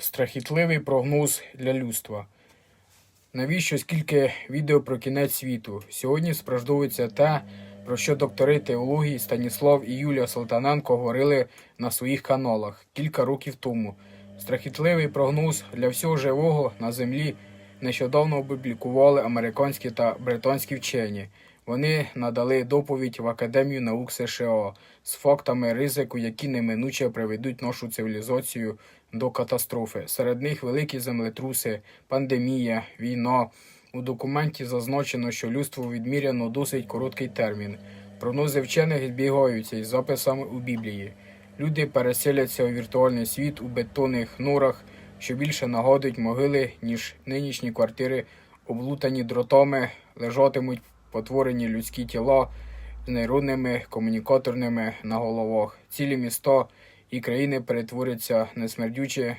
Страхітливий прогноз для людства. Навіщо скільки відео про кінець світу? Сьогодні справдовується те, про що доктори теології Станіслав і Юлія Салтаненко говорили на своїх каналах кілька років тому. Страхітливий прогноз для всього живого на землі нещодавно опублікували американські та британські вчені. Вони надали доповідь в Академію наук США з фактами ризику, які неминуче приведуть нашу цивілізацію до катастрофи. Серед них великі землетруси, пандемія, війна. У документі зазначено, що людству відміряно досить короткий термін. Прогнози вчених збігаються із записами у Біблії. Люди переселяться у віртуальний світ у бетонних норах, що більше нагадують могили, ніж нинішні квартири, облутані дротами, лежатимуть потворені людські тіла з нейронними комунікаторними на головах. Цілі міста і країни перетворяться на смердюче